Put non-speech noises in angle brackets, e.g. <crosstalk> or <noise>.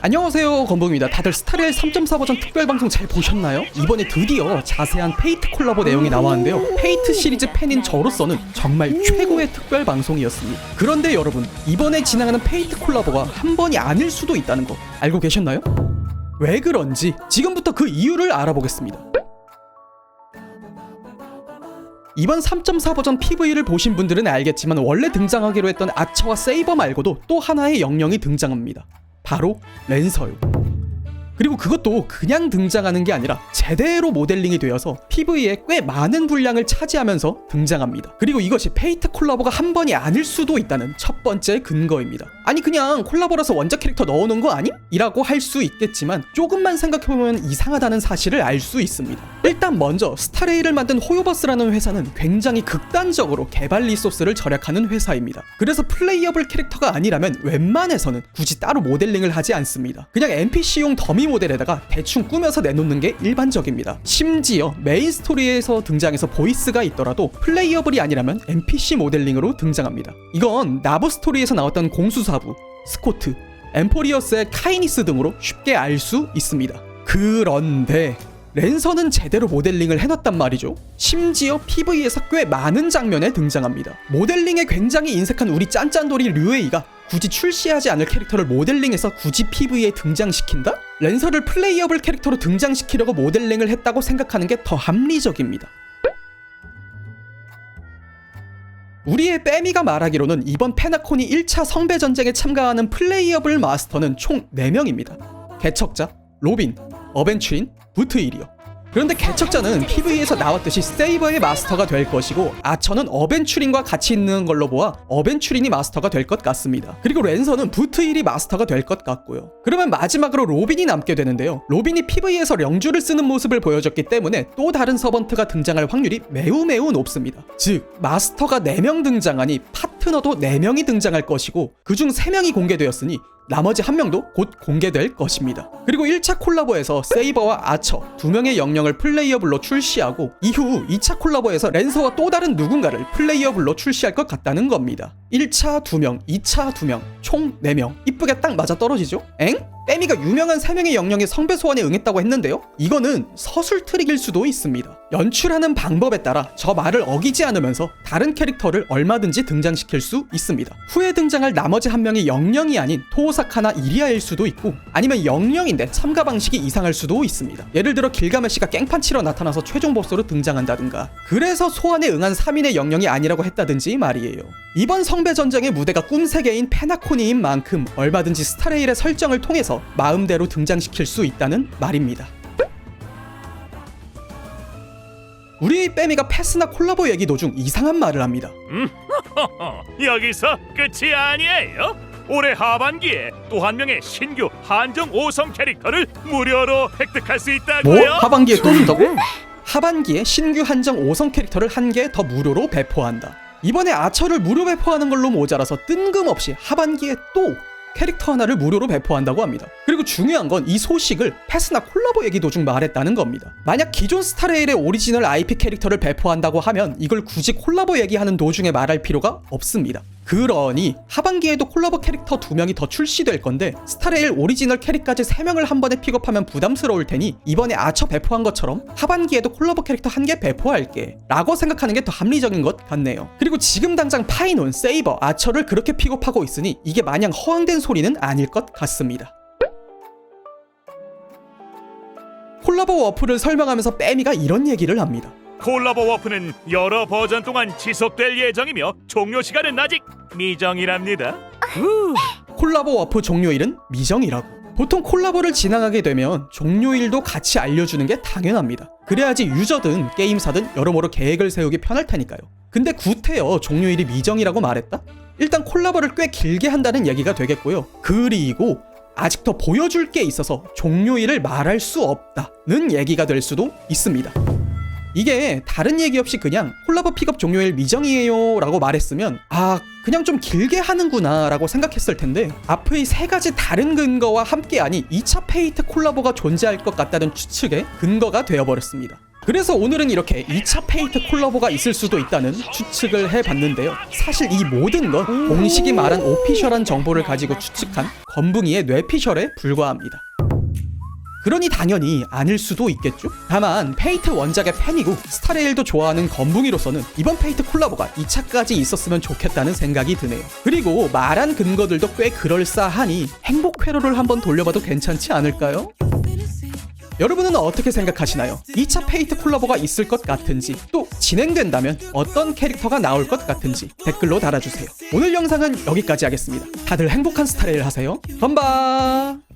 안녕하세요 건봉입니다 다들 스타리엘 3.4 버전 특별방송 잘 보셨나요? 이번에 드디어 자세한 페이트 콜라보 내용이 나왔는데요 페이트 시리즈 팬인 저로서는 정말 최고의 특별방송이었습니다 그런데 여러분 이번에 진행하는 페이트 콜라보가 한 번이 아닐 수도 있다는 거 알고 계셨나요? 왜 그런지 지금부터 그 이유를 알아보겠습니다 이번 3.4 버전 PV를 보신 분들은 알겠지만 원래 등장하기로 했던 아처와 세이버 말고도 또 하나의 영령이 등장합니다. 바로 랜서요. 그리고 그것도 그냥 등장하는 게 아니라 제대로 모델링이 되어서 PV에 꽤 많은 분량을 차지하면서 등장합니다. 그리고 이것이 페이트 콜라보가 한 번이 아닐 수도 있다는 첫 번째 근거입니다. 아니 그냥 콜라보라서 원작 캐릭터 넣어놓은 거 아님? 이라고 할 수 있겠지만 조금만 생각해보면 이상하다는 사실을 알 수 있습니다. 일단 먼저 스타레이를 만든 호요버스라는 회사는 굉장히 극단적으로 개발 리소스를 절약하는 회사입니다. 그래서 플레이어블 캐릭터가 아니라면 웬만해서는 굳이 따로 모델링을 하지 않습니다. 그냥 NPC용 더미 모델에다가 대충 꾸며서 내놓는 게 일반적입니다. 심지어 메인 스토리에서 등장해서 보이스가 있더라도 플레이어블이 아니라면 NPC 모델링으로 등장합니다. 이건 나부 스토리에서 나왔던 공수사부, 스코트, 엠포리어스의 카이니스 등으로 쉽게 알 수 있습니다. 그런데 랜선은 제대로 모델링을 해놨단 말이죠. 심지어 PV에서 꽤 많은 장면에 등장합니다. 모델링에 굉장히 인색한 우리 짠짠돌이 류에이가 굳이 출시하지 않을 캐릭터를 모델링해서 굳이 PV에 등장시킨다? 랜서를 플레이어블 캐릭터로 등장시키려고 모델링을 했다고 생각하는 게 더 합리적입니다. 우리의 빼미가 말하기로는 이번 페나콘이 1차 성배 전쟁에 참가하는 플레이어블 마스터는 총 4명입니다. 개척자, 로빈, 어벤츄린, 부트일이요. 그런데 개척자는 PV에서 나왔듯이 세이버의 마스터가 될 것이고 아처는 어벤츄린과 같이 있는 걸로 보아 어벤츄린이 마스터가 될 것 같습니다. 그리고 랜서는 부트일이 마스터가 될 것 같고요. 그러면 마지막으로 로빈이 남게 되는데요. 로빈이 PV에서 령주를 쓰는 모습을 보여줬기 때문에 또 다른 서번트가 등장할 확률이 매우 매우 높습니다. 즉 마스터가 4명 등장하니 파트너도 4명이 등장할 것이고 그중 3명이 공개되었으니 나머지 한 명도 곧 공개될 것입니다. 그리고 1차 콜라보에서 세이버와 아처 두 명의 영령을 플레이어블로 출시하고 이후 2차 콜라보에서 랜서와 또 다른 누군가를 플레이어블로 출시할 것 같다는 겁니다. 1차 2명, 2차 2명, 총 4명. 이쁘게 딱 맞아 떨어지죠? 엥? 빼미가 유명한 3명의 영령의 성배 소환에 응했다고 했는데요? 이거는 서술 트릭일 수도 있습니다. 연출하는 방법에 따라 저 말을 어기지 않으면서 다른 캐릭터를 얼마든지 등장시킬 수 있습니다. 후에 등장할 나머지 한 명이 영령이 아닌 토오사카나 이리아일 수도 있고 아니면 영령인데 참가 방식이 이상할 수도 있습니다. 예를 들어 길가메시가 깽판 치러 나타나서 최종 보스로 등장한다든가 그래서 소환에 응한 3인의 영령이 아니라고 했다든지 말이에요. 이번 성배 전쟁의 무대가 꿈 세계인 페나코니인 만큼 얼마든지 스타레일의 설정을 통해서 마음대로 등장시킬 수 있다는 말입니다. 우리 빼미가 패스나 콜라보 얘기 도중 이상한 말을 합니다. <laughs> 여기서 끝이 아니에요. 올해 하반기에 또 한 명의 신규 한정 5성 캐릭터를 무료로 획득할 수 뭐? 있다고요. 하반기에 또 준다고? 하반기에 신규 한정 5성 캐릭터를 한 개 더 무료로 배포한다. 이번에 아처를 무료 배포하는 걸로 모자라서 뜬금없이 하반기에 또 캐릭터 하나를 무료로 배포한다고 합니다. 그리고 중요한 건 이 소식을 패스나 콜라보 얘기 도중 말했다는 겁니다. 만약 기존 스타레일의 오리지널 IP 캐릭터를 배포한다고 하면 이걸 굳이 콜라보 얘기하는 도중에 말할 필요가 없습니다. 그러니 하반기에도 콜라보 캐릭터 두 명이 더 출시될 건데 스타레일 오리지널 캐릭까지 세 명을 한 번에 픽업하면 부담스러울 테니 이번에 아처 배포한 것처럼 하반기에도 콜라보 캐릭터 한 개 배포할게 라고 생각하는 게 더 합리적인 것 같네요. 그리고 지금 당장 파이논, 세이버, 아처를 그렇게 픽업하고 있으니 이게 마냥 허황된 소리는 아닐 것 같습니다. 콜라보 워프를 설명하면서 빼미가 이런 얘기를 합니다. 콜라보 워프는 여러 버전 동안 지속될 예정이며 종료 시간은 아직 미정이랍니다. 콜라보 워프 종료일은 미정이라고. 보통 콜라보를 진행하게 되면 종료일도 같이 알려주는 게 당연합니다. 그래야지 유저든 게임사든 여러모로 계획을 세우기 편할 테니까요. 근데 구태여 종료일이 미정이라고 말했다? 일단 콜라보를 꽤 길게 한다는 얘기가 되겠고요. 그리고 아직 더 보여줄 게 있어서 종료일을 말할 수 없다는 얘기가 될 수도 있습니다. 이게 다른 얘기 없이 그냥 콜라보 픽업 종료일 미정이에요 라고 말했으면 아 그냥 좀 길게 하는구나 라고 생각했을 텐데 앞의 세 가지 다른 근거와 함께하니 2차 페이트 콜라보가 존재할 것 같다는 추측에 근거가 되어버렸습니다. 그래서 오늘은 이렇게 2차 페이트 콜라보가 있을 수도 있다는 추측을 해봤는데요. 사실 이 모든 건 공식이 말한 오피셜한 정보를 가지고 추측한 건붕이의 뇌피셜에 불과합니다. 그러니 당연히 아닐 수도 있겠죠? 다만 페이트 원작의 팬이고 스타레일도 좋아하는 건붕이로서는 이번 페이트 콜라보가 2차까지 있었으면 좋겠다는 생각이 드네요. 그리고 말한 근거들도 꽤 그럴싸하니 행복 회로를 한번 돌려봐도 괜찮지 않을까요? 여러분은 어떻게 생각하시나요? 2차 페이트 콜라보가 있을 것 같은지 또 진행된다면 어떤 캐릭터가 나올 것 같은지 댓글로 달아주세요. 오늘 영상은 여기까지 하겠습니다. 다들 행복한 스타레일 하세요. 건바!